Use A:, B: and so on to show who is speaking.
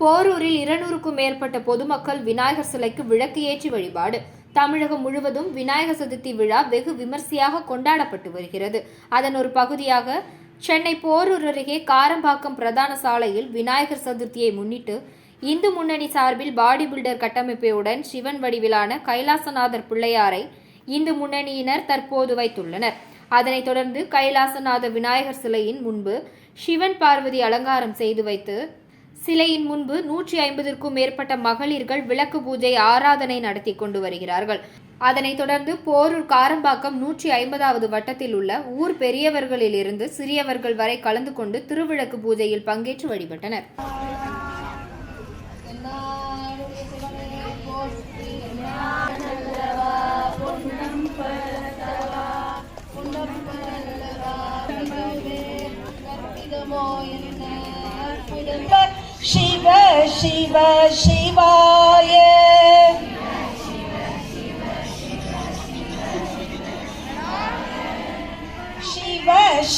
A: போரூரில் இருநூறுக்கும் மேற்பட்ட பொதுமக்கள் விநாயகர் சிலைக்கு விளக்கு ஏற்றி வழிபாடு. தமிழகம் முழுவதும் விநாயகர் சதுர்த்தி விழா வெகு விமர்சையாக கொண்டாடப்பட்டு வருகிறது. அதன் ஒரு பகுதியாக சென்னை போரூர் அருகே காரம்பாக்கம் பிரதான சாலையில் விநாயகர் சதுர்த்தியை முன்னிட்டு இந்து முன்னணி சார்பில் பாடி பில்டர் கட்டமைப்பையுடன் சிவன் வடிவிலான கைலாசநாதர் பிள்ளையாரை இந்து முன்னணியினர் தற்போது வைத்துள்ளனர். அதனைத் தொடர்ந்து கைலாசநாத விநாயகர் சிலையின் முன்பு சிவன் பார்வதி அலங்காரம் செய்து வைத்து சிலையின் முன்பு நூற்றி ஐம்பதிற்கும் மேற்பட்ட மகளிர்கள் விளக்கு பூஜை ஆராதனை நடத்தி கொண்டு வருகிறார்கள் அதனைத் தொடர்ந்து போரூர் காரம்பாக்கம் நூற்றி ஐம்பதாவது வட்டத்தில் உள்ள ஊர் பெரியவர்களிலிருந்து சிறியவர்கள் வரை கலந்து கொண்டு திருவிளக்கு பூஜையில் பங்கேற்று வழிபட்டனர்
B: என்ன Shiva Shiva.